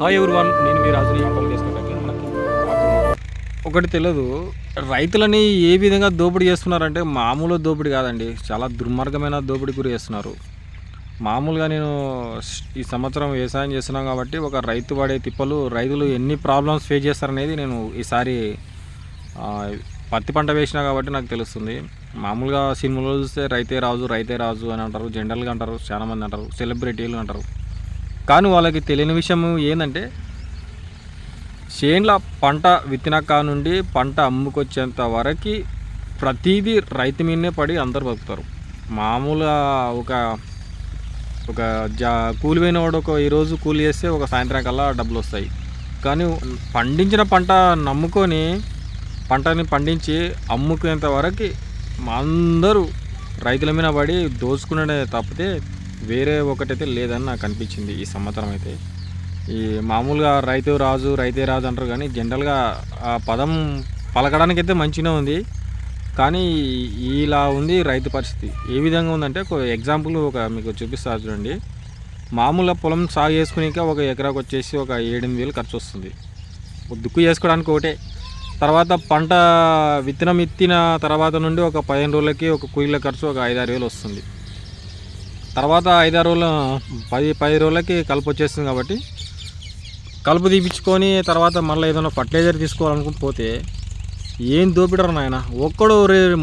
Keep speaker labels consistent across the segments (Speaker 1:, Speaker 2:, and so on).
Speaker 1: Hi ఎవరి one నేను మీ రాజుని ఇన్ఫామ్ చేసుకున్నట్టు మనకి ఒకటి తెలియదు రైతులని ఏ విధంగా దోపిడీ చేస్తున్నారంటే మామూలు దోపిడీ కాదండి చాలా దుర్మార్గమైన దోపిడీ గురి చేస్తున్నారు. మామూలుగా నేను ఈ సంవత్సరం వ్యవసాయం చేస్తున్నాం కాబట్టి ఒక రైతు పడే తిప్పలు రైతులు ఎన్ని ప్రాబ్లమ్స్ ఫేస్ చేస్తారనేది నేను ఈసారి పత్తి పంట వేసినా కాబట్టి నాకు తెలుస్తుంది. మామూలుగా సినిమాలో చూస్తే రైతే రాజు రైతే రాజు అని అంటారు జనరల్గా అంటారు చాలామంది అంటారు సెలబ్రిటీలు అంటారు. కానీ వాళ్ళకి తెలియని విషయం ఏంటంటే చేన్ల పంట విత్తినాక నుండి పంట అమ్ముకొచ్చేంత వరకు ప్రతిదీ రైతు మీదనే పడి అందరు బతుకుతారు. మామూలుగా ఒక ఒక జా కూలి పోయిన వాడు ఒక ఈరోజు కూలి చేస్తే ఒక సాయంత్రం కల్లా డబ్బులు వస్తాయి. కానీ పండించిన పంట నమ్ముకొని పంటని పండించి అమ్ముకునేంత వరకు అందరూ రైతుల మీద పడి దోచుకునే తప్పితే వేరే ఒకటైతే లేదని నాకు అనిపించింది ఈ సంవత్సరం అయితే. ఈ మామూలుగా రైతు రాజు రైతే రాజు అంటారు కానీ జనరల్గా ఆ పదం పలకడానికి అయితే మంచిగా ఉంది. కానీ ఇలా ఉంది రైతు పరిస్థితి. ఏ విధంగా ఉందంటే ఒక ఎగ్జాంపుల్ ఒక మీకు చూపిస్తా చూడండి. మామూలుగా పొలం సాగు చేసుకునేక ఒక ఎకరాకు వచ్చేసి ఒక ఏడెనిమిది వేలు ఖర్చు వస్తుంది. దుక్కు చేసుకోవడానికి ఒకటే. తర్వాత పంట విత్తనం ఎత్తిన తర్వాత నుండి ఒక పదిహేను రోజులకి ఒక కూలీల ఖర్చు ఒక ఐదారు వేలు వస్తుంది. తర్వాత ఐదారు రోజుల పది పది రోజులకి కలుపు వచ్చేస్తుంది కాబట్టి కలుపు తీపించుకొని తర్వాత మళ్ళీ ఏదైనా ఫర్టిలైజర్ తీసుకోవాలనుకుని పోతే ఏం దోపిడరు నాయన? ఒక్కడు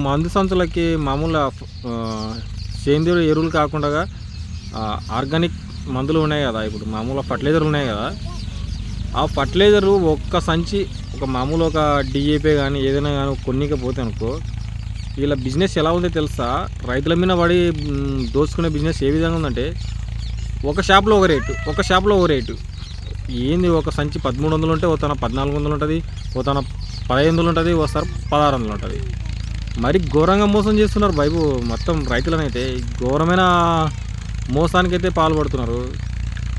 Speaker 1: మందు సంచులకి మామూలు సేంద్రియ ఎరువులు కాకుండా ఆర్గానిక్ మందులు ఉన్నాయి కదా ఇప్పుడు మామూలు ఫర్టిలైజర్లు ఉన్నాయి కదా. ఆ ఫర్టిలైజర్ ఒక్క సంచి ఒక మామూలు ఒక డిఏపీ కానీ ఏదైనా కానీ కొన్నికపోతే అనుకో వీళ్ళ బిజినెస్ ఎలా ఉందో తెలుసా? రైతుల మీద పడి దోచుకునే బిజినెస్ ఏ విధంగా ఉందంటే ఒక షాప్లో ఒక రేటు ఒక షాప్లో ఒక రేటు. ఏంది ఒక సంచి పదమూడు వందలు ఉంటే ఓ తన పద్నాలుగు వందలు ఉంటుంది ఓ తన పదహైదు వందలు ఉంటుంది ఓసారి పదహారు వందలు ఉంటుంది. మరి ఘోరంగా మోసం చేస్తున్నారు బైబు మొత్తం రైతులనైతే. ఘోరమైన మోసానికైతే పాల్పడుతున్నారు.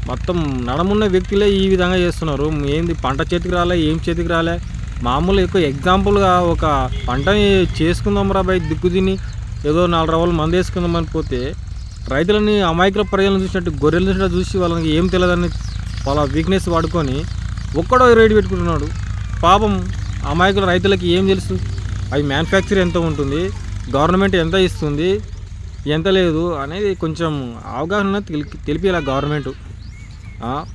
Speaker 1: మొత్తం నడమున్న వ్యక్తులే ఈ విధంగా చేస్తున్నారు. ఏంది పంట చేతికి రాలే ఏం చేతికి రాలే? మామూలు ఎక్కువ ఎగ్జాంపుల్గా ఒక పంటని చేసుకుందాం రా బై దిక్కు తిని. ఏదో నాలుగు రవ్వలు మంది వేసుకుందామని పోతే రైతులని అమాయకుల ప్రజలను చూసినట్టు గొర్రెలు చూసినట్టు చూసి వాళ్ళకి ఏం తెలియదని వాళ్ళ వీక్నెస్ వాడుకొని ఒక్కడో రేటు పెట్టుకుంటున్నాడు. పాపం అమాయకుల రైతులకి ఏం తెలుసు? అవి మ్యానుఫ్యాక్చర్ ఎంత ఉంటుంది? గవర్నమెంట్ ఎంత ఇస్తుంది? ఎంత లేదు అనేది కొంచెం అవగాహన తెలిపి తెలిపేలా గవర్నమెంట్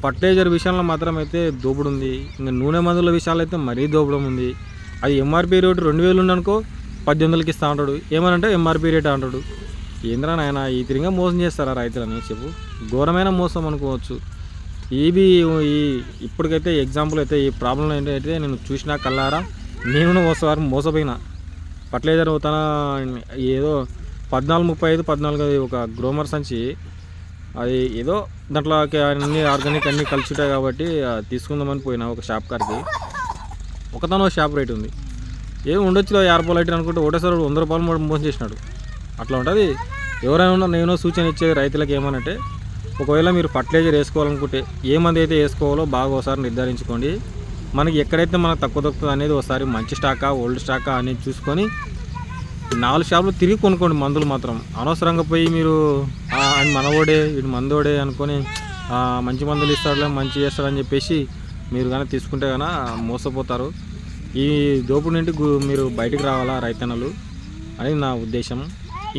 Speaker 1: ఫర్టిలైజర్ విషయంలో మాత్రం అయితే దోపుడు ఉంది ఇంకా నూనె మందుల విషయాలు అయితే మరీ దోపడం ఉంది అది ఎంఆర్పి రేటు రెండు వేలు ఉందనుకో పద్దెనిమిది వందలకి ఇస్తా అంటాడు. ఏమనంటే ఎంఆర్పి రేట్ అంటాడు. ఏంద్రా నాయన ఈ తిరిగా మోసం చేస్తారా రైతులని చెప్పు. ఘోరమైన మోసం అనుకోవచ్చు. ఇవి ఈ ఇప్పటికైతే ఎగ్జాంపుల్ అయితే ఈ ప్రాబ్లం ఏంటంటే నేను చూసినా కల్లారా నేను ఒకసారి మోసపోయినా. ఫర్టిలైజర్ తన ఏదో పద్నాలుగు ముప్పై ఐదు పద్నాలుగు ఒక గ్రోమర్ సంచి అది ఏదో దాంట్లో అన్ని ఆర్గానిక్ అన్నీ కలిసిటాయి కాబట్టి తీసుకుందామని పోయినా ఒక షాప్ కాడికి. ఒకతను షాప్ రేట్ ఉంది. ఏం ఉండొచ్చు యాభై రూపాయలు అయితే అనుకుంటే ఒకటేసారి వంద రూపాయలు మూడు మోసం చేసినాడు. అట్లా ఉంటుంది. ఎవరైనా ఉన్నా నేను సూచన ఇచ్చేది రైతులకు ఏమనంటే ఒకవేళ మీరు ఫర్టిలైజర్ వేసుకోవాలనుకుంటే ఏ మంది అయితే వేసుకోవాలో బాగా ఒకసారి నిర్ధారించుకోండి. మనకి ఎక్కడైతే మనకు తక్కువ దొరుకుతుంది అనేది ఒకసారి మంచి స్టాకా ఓల్డ్ స్టాకా అనేది చూసుకొని నాలుగు షాపులు తిరిగి కొనుక్కోండి మందులు మాత్రం. అనవసరంగా పోయి మీరు ఆయన మనవోడే వీడు మందోడే అనుకొని మంచి మందులు ఇస్తాడులే మంచి చేస్తాడని చెప్పేసి మీరు కానీ తీసుకుంటే కనుక మోసపోతారు. ఈ దోపుడు నుండి మీరు బయటికి రావాలా రైతన్నలు అని నా ఉద్దేశం.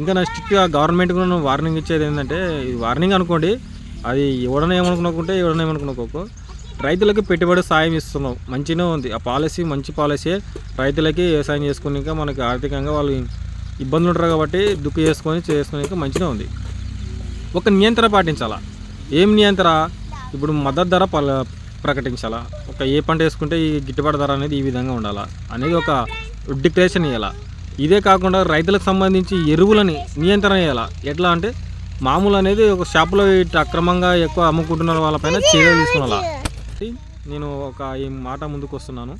Speaker 1: ఇంకా నా స్ట్రిక్ట్గా గవర్నమెంట్ కూడా వార్నింగ్ ఇచ్చేది ఏంటంటే ఇది వార్నింగ్ అనుకోండి అది ఎవడన్నా ఏమనుకునుకుంటే ఎవడన ఏమనుకునుకోకో రైతులకి పెట్టుబడి సాయం ఇస్తున్నాం. మంచిగా ఉంది. ఆ పాలసీ మంచి పాలసీ రైతులకి వ్యవసాయం చేసుకున్నాక మనకి ఆర్థికంగా వాళ్ళు ఇబ్బందులు ఉంటారు కాబట్టి దుక్కు చేసుకొని చేసుకునేక మంచిగా ఉంది. ఒక నియంత్రణ పాటించాలా? ఏం నియంత్రణ? ఇప్పుడు మద్దతు ధర ప్రకటించాలా? ఒక ఏ పంట వేసుకుంటే ఈ గిట్టుబాటు ధర అనేది ఈ విధంగా ఉండాలా? అనేది ఒక డిక్లరేషన్ ఇవ్వాలా ఇదే కాకుండా రైతులకు సంబంధించి ఎరువులని నియంత్రణ చేయాలా ఎట్లా అంటే మామూలు అనేది ఒక షాపులో ఇట్లా అక్రమంగా ఎక్కువ అమ్ముకుంటున్న వాళ్ళపైన చర్యలు తీసుకున్నాలా నేను ఒక ఈ మాట ముందుకు వస్తున్నాను.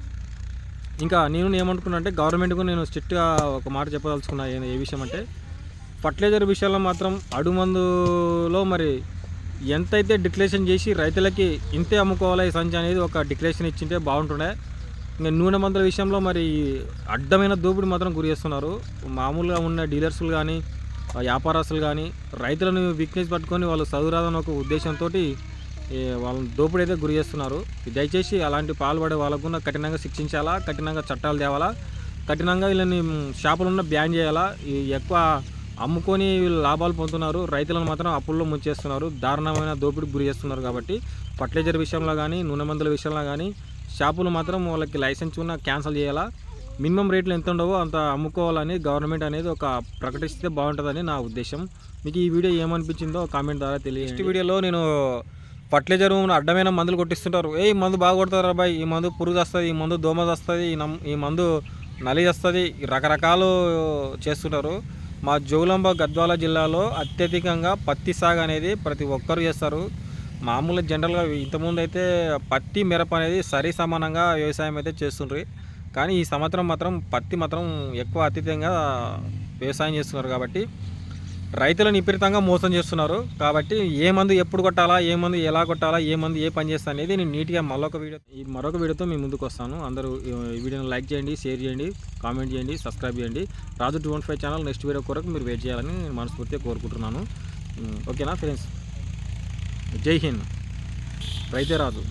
Speaker 1: ఇంకా నేను ఏమనుకున్నా అంటే గవర్నమెంట్కు నేను స్ట్రిక్ట్గా ఒక మాట చెప్పదలుచుకున్నా ఏ విషయం అంటే ఫర్టిలైజర్ విషయంలో మాత్రం అడుమందులో మరి ఎంతైతే డిక్లరేషన్ చేసి రైతులకి ఇంతే అమ్ముకోవాలి ఈ సంచి అనేది ఒక డిక్లరేషన్ ఇచ్చింటే బాగుంటుండే. ఇంకా నూనె మందుల విషయంలో మరి అడ్డమైన దోపిడి మాత్రం గురి చేస్తున్నారు. మామూలుగా ఉన్న డీలర్స్లు కానీ వ్యాపారస్తులు కానీ రైతులను వీక్నెస్ పట్టుకొని వాళ్ళు చదువురాదని ఒక ఉద్దేశంతో వాళ్ళని దోపిడీ అయితే గురి చేస్తున్నారు. దయచేసి అలాంటి పాల్పడే వాళ్ళకు కూడా కఠినంగా శిక్షించాలా కఠినంగా చట్టాలు తేవాలా కఠినంగా వీళ్ళని షాపులను బ్యాన్ చేయాలా ఎక్కువ అమ్ముకొని వీళ్ళు లాభాలు పొందుతున్నారు రైతులను మాత్రం అప్పుల్లో ముంచేస్తున్నారు దారుణమైన దోపిడీకి గురి చేస్తున్నారు కాబట్టి ఫర్టిలైజర్ విషయంలో కానీ నూనె మందుల విషయంలో కానీ షాపులు మాత్రం వాళ్ళకి లైసెన్స్ ఉన్న క్యాన్సిల్ చేయాలా మినిమం రేట్లు ఎంత ఉండవో అంత అమ్ముకోవాలని గవర్నమెంట్ అనేది ఒక ప్రకటిస్తే బాగుంటుందని నా ఉద్దేశం. మీకు ఈ వీడియో ఏమనిపించిందో కామెంట్ ద్వారా తెలియ నెక్స్ట్ వీడియోలో నేను ఫర్టిలైజర్ అడ్డమైన మందులు కొట్టిస్తుంటారు. ఏ ఈ మందు బాగా కొడతారు అబ్బాయి ఈ మందు పురుగు వస్తుంది ఈ మందు దోమ వస్తుంది ఈ నమ్ ఈ మందు నలి వస్తుంది రకరకాలు చేస్తుంటారు. మా జోగులాంబ గద్వాల జిల్లాలో అత్యధికంగా పత్తి సాగు అనేది ప్రతి ఒక్కరు చేస్తారు. మామూలు జనరల్గా ఇంతకుముందు అయితే పత్తి మిరప అనేది సరి సమానంగా వ్యవసాయం అయితే చేస్తుండ్రి. కానీ ఈ సంవత్సరం మాత్రం పత్తి మాత్రం ఎక్కువ అత్యధికంగా వ్యవసాయం చేస్తున్నారు కాబట్టి రైతులను విపరీతంగా మోసం చేస్తున్నారు. కాబట్టి ఏ మందు ఎప్పుడు కొట్టాలా ఏ మందు ఎలా కొట్టాలా ఏ మందు ఏ పని చేస్తా అనేది నేను నీట్గా మరొక వీడియో మరొక వీడియోతో మీ ముందుకు వస్తాను. అందరూ ఈ వీడియోని లైక్ చేయండి షేర్ చేయండి కామెంట్ చేయండి సబ్స్క్రైబ్ చేయండి. Raju two one five channel next video కొరకు మీరు వెయిట్ చేయాలని నేను మనస్ఫూర్తిగా కోరుకుంటున్నాను. ఓకేనా ఫ్రెండ్స్? జై హింద్. రైతే రాజు.